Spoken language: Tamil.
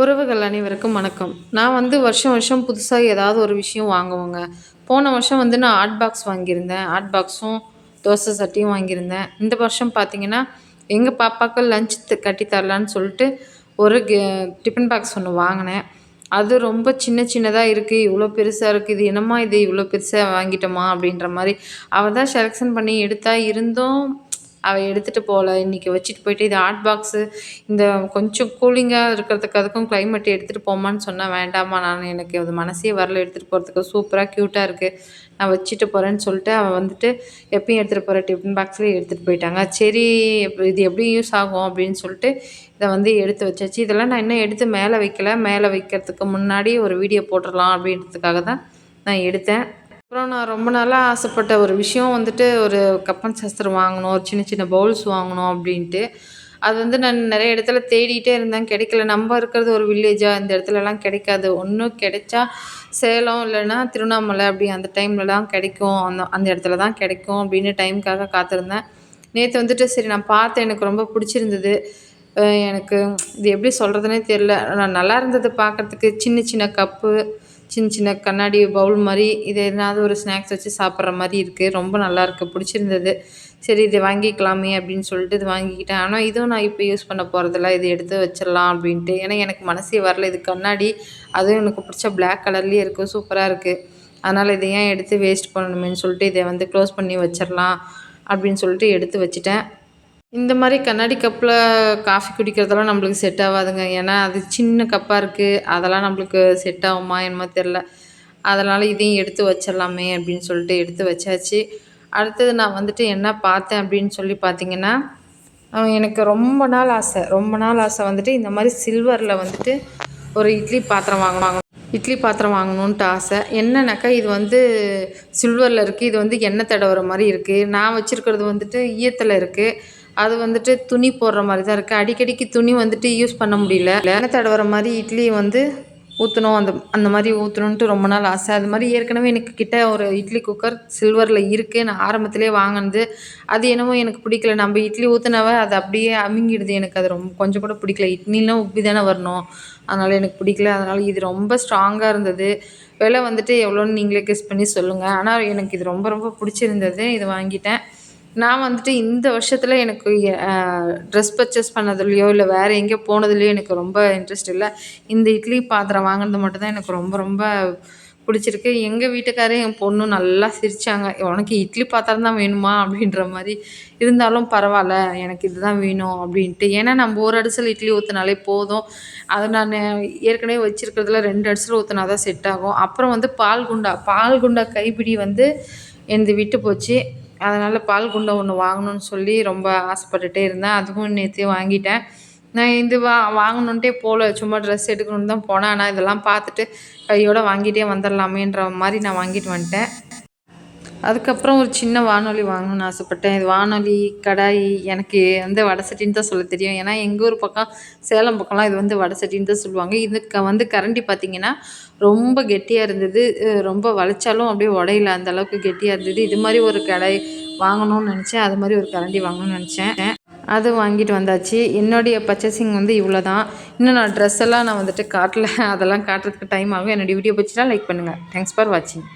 உறவுகள் அனைவருக்கும் வணக்கம். நான் வந்து வருஷம் வருஷம் புதுசாக ஏதாவது ஒரு விஷயம் வாங்குவோங்க. போன வருஷம் வந்து நான் ஹாட் பாக்ஸ் வாங்கியிருந்தேன். ஹாட் பாக்ஸும் தோசை சட்டியும் வாங்கியிருந்தேன். இந்த வருஷம் பார்த்தீங்கன்னா எங்கள் பாப்பாவுக்கு லஞ்ச் கட்டி தரலான்னு சொல்லிட்டு ஒரு கே டிஃபன் பாக்ஸ் ஒன்று வாங்கினேன். அது ரொம்ப சின்ன சின்னதாக இருக்குது இவ்வளோ பெருசாக இருக்குது இது என்னம்மா இது இவ்வளோ பெருசாக வாங்கிட்டோமா அப்படின்ற மாதிரி. அவள் தான் செலெக்ஷன் பண்ணி எடுத்தா இருந்தும் அவள் எடுத்துகிட்டு போகல. இன்றைக்கி வச்சுட்டு போயிட்டு இது ஹாட் பாக்ஸு இந்த கொஞ்சம் கூலிங்காக இருக்கிறதுக்கு அதுக்கும் கிளைமேட் எடுத்துகிட்டு போமான்னு சொன்னால் வேண்டாமா நான் எனக்கு அது மனசே வரல. எடுத்துகிட்டு போகிறதுக்கு சூப்பராக க்யூட்டாக இருக்குது நான் வச்சுட்டு போகிறேன்னு சொல்லிட்டு அவள் வந்துட்டு எப்பயும் எடுத்துகிட்டு போகிற டிஃபன் பாக்ஸ்லேயே எடுத்துகிட்டு போயிட்டாங்க. சரி இது எப்படி யூஸ் ஆகும் அப்படின்னு சொல்லிட்டு இதை வந்து எடுத்து வச்சாச்சு. இதெல்லாம் நான் இன்னும் எடுத்து மேலே வைக்கல. மேலே வைக்கிறதுக்கு முன்னாடி ஒரு வீடியோ போட்டுடலாம் அப்படின்றதுக்காக தான் நான் எடுத்தேன். அப்புறம் நான் ரொம்ப நாளாக ஆசைப்பட்ட ஒரு விஷயம் வந்துட்டு ஒரு கப்பன் சாஸ்திரம் வாங்கணும் ஒரு சின்ன சின்ன பவுல்ஸ் வாங்கணும் அப்படின்ட்டு. அது வந்து நான் நிறைய இடத்துல தேடிகிட்டே இருந்தேன். கிடைக்கல. நம்ம இருக்கிறது ஒரு வில்லேஜாக இந்த இடத்துலலாம் கிடைக்காது. ஒன்றும் கிடைச்சா சேலம் இல்லைன்னா திருவண்ணாமலை அப்படி அந்த டைம்லலாம் கிடைக்கும். அந்த அந்த இடத்துல தான் கிடைக்கும் அப்படின்னு டைமுக்காக காத்திருந்தேன். நேற்று வந்துட்டு சரி நான் பார்த்தேன். எனக்கு ரொம்ப பிடிச்சிருந்தது. எனக்கு இது எப்படி சொல்கிறதுனே தெரில நான் நல்லா இருந்தது பார்க்குறதுக்கு. சின்ன சின்ன கப்பு சின்ன சின்ன கண்ணாடி பவுல் மாதிரி இது எதனாவது ஒரு ஸ்நாக்ஸ் வச்சு சாப்பிட்ற மாதிரி இருக்குது ரொம்ப நல்லாயிருக்கு பிடிச்சிருந்தது. சரி இதை வாங்கிக்கலாமே அப்படின்னு சொல்லிட்டு இது வாங்கிக்கிட்டேன். ஆனால் இதுவும் நான் இப்போ யூஸ் பண்ண போகிறதில்ல இது எடுத்து வச்சிடலாம் அப்படின்ட்டு. ஏன்னா எனக்கு மனசே வரல. இது கண்ணாடி. அதுவும் எனக்கு பிடிச்ச பிளாக் கலர்லேயே இருக்குது சூப்பராக இருக்குது அதனால் இதை ஏன் எடுத்து வேஸ்ட் பண்ணணுமேனு சொல்லிட்டு இதை வந்து க்ளோஸ் பண்ணி வச்சிடலாம் அப்படின்னு சொல்லிட்டு எடுத்து வச்சுட்டேன். இந்த மாதிரி கண்ணாடி கப்பில் காஃபி குடிக்கிறதெல்லாம் நம்மளுக்கு செட் ஆகாதுங்க. ஏன்னா அது சின்ன கப்பாக இருக்குது அதெல்லாம் நம்மளுக்கு செட் ஆகுமா என்னமோ தெரில அதனால் இதையும் எடுத்து வச்சிடலாமே அப்படின்னு சொல்லிட்டு எடுத்து வச்சாச்சு. அடுத்தது நான் வந்துட்டு என்ன பார்த்தேன் அப்படின்னு சொல்லி பார்த்தீங்கன்னா எனக்கு ரொம்ப நாள் ஆசை. ரொம்ப நாள் ஆசை வந்துட்டு இந்த மாதிரி சில்வரில் வந்துட்டு ஒரு இட்லி பாத்திரம் வாங்கணும். இட்லி பாத்திரம் வாங்கணுன்ட்டு ஆசை. என்னன்னாக்கா இது வந்து சில்வரில் இருக்குது இது வந்து எண்ணெய் தடவுற மாதிரி இருக்குது நான் வச்சுருக்கிறது வந்துட்டு ஈயத்தில் இருக்குது அது வந்துட்டு துணி போடுற மாதிரி தான் இருக்குது அடிக்கடிக்கு துணி வந்துட்டு யூஸ் பண்ண முடியல. எண்ணெய் தடவுற மாதிரி இட்லி வந்து ஊற்றணும் அந்த அந்த மாதிரி ஊற்றணுன்ட்டு ரொம்ப நாள் ஆசை. அது மாதிரி ஏற்கனவே எனக்கு கிட்ட ஒரு இட்லி குக்கர் சில்வரில் இருக்குது நான் ஆரம்பத்திலே வாங்கினது. அது என்னமோ எனக்கு பிடிக்கல. நம்ம இட்லி ஊற்றினவ அது அப்படியே அமுங்கிடுது. எனக்கு அது ரொம்ப கொஞ்சம் கூட பிடிக்கல. இட்லிலாம் உப்பி தானே வரணும். அதனால் எனக்கு பிடிக்கல. அதனால் இது ரொம்ப ஸ்ட்ராங்காக இருந்தது. விலை வந்துட்டு எவ்வளோன்னு நீங்களே கெஸ் பண்ணி சொல்லுங்கள் ஆனால் எனக்கு இது ரொம்ப ரொம்ப பிடிச்சிருந்தது. இது வாங்கிட்டேன். நான் வந்துட்டு இந்த வருஷத்தில் எனக்கு ட்ரெஸ் பர்ச்சேஸ் பண்ணதுலையோ இல்லை வேறு எங்கேயோ போனதுலையோ எனக்கு ரொம்ப இன்ட்ரெஸ்ட் இல்லை. இந்த இட்லி பாத்திரம் வாங்கினது மட்டும்தான் எனக்கு ரொம்ப ரொம்ப பிடிச்சிருக்கு. எங்கள் வீட்டுக்காரே என் பொண்ணும் நல்லா சிரித்தாங்க உனக்கு இட்லி பாத்திரம் தான் வேணுமா? அப்படின்ற மாதிரி. இருந்தாலும் பரவாயில்ல எனக்கு இதுதான் வேணும் அப்படின்ட்டு. ஏன்னா நம்ம ஒரு அடிசல் இட்லி ஊற்றினாலே போதும். அதை நான் ஏற்கனவே வச்சுருக்கிறதுல ரெண்டு அடிசல் ஊற்றினா தான் செட் ஆகும். அப்புறம் வந்து பால் குண்டா பால் குண்டா கைப்பிடி வந்து எந்த விட்டு போச்சு. அதனால் பால் குண்டை ஒன்று வாங்கணும்னு சொல்லி ரொம்ப ஆசைப்பட்டுட்டே இருந்தேன். அதுவும் நேற்று வாங்கிட்டேன். நான் இது வா வாங்கணுன்ட்டே போகல சும்மா ட்ரெஸ் எடுக்கணுன்னு தான் போனேன். ஆனால் இதெல்லாம் பார்த்துட்டு கையோடு வாங்கிட்டே வந்துடலாமேன்ற மாதிரி நான் வாங்கிட்டு வந்துட்டேன். அதுக்கப்புறம் ஒரு சின்ன வானொலி வாங்கணும்னு ஆசைப்பட்டேன். இது வானொலி கடாய் எனக்கு வந்து வடை சட்டின்னு தான் சொல்ல தெரியும். ஏன்னா எங்கள் ஊர் பக்கம் சேலம் பக்கம்லாம் இது வந்து வடை சட்டின்னு தான் சொல்லுவாங்க. இதுக்கு வந்து கரண்டி பார்த்திங்கன்னா ரொம்ப கெட்டியாக இருந்தது. ரொம்ப வளைச்சாலும் அப்படியே உடையில. அந்த அளவுக்கு கெட்டியாக இருந்தது. இது மாதிரி ஒரு கடாய் வாங்கணும்னு நினச்சேன். அது மாதிரி ஒரு கரண்டி வாங்கணும்னு நினச்சேன். அது வாங்கிட்டு வந்தாச்சு. என்னுடைய பர்ச்சேசிங் வந்து இவ்வளோ தான் இன்னும் நான் ட்ரெஸ் எல்லாம் நான் வந்துட்டு காட்டல. அதெல்லாம் காட்டுறதுக்கு டைம் ஆகும். என்னுடைய வீடியோ பிடிச்சினா லைக் பண்ணுங்கள் தேங்க்ஸ் ஃபார் வாட்சிங்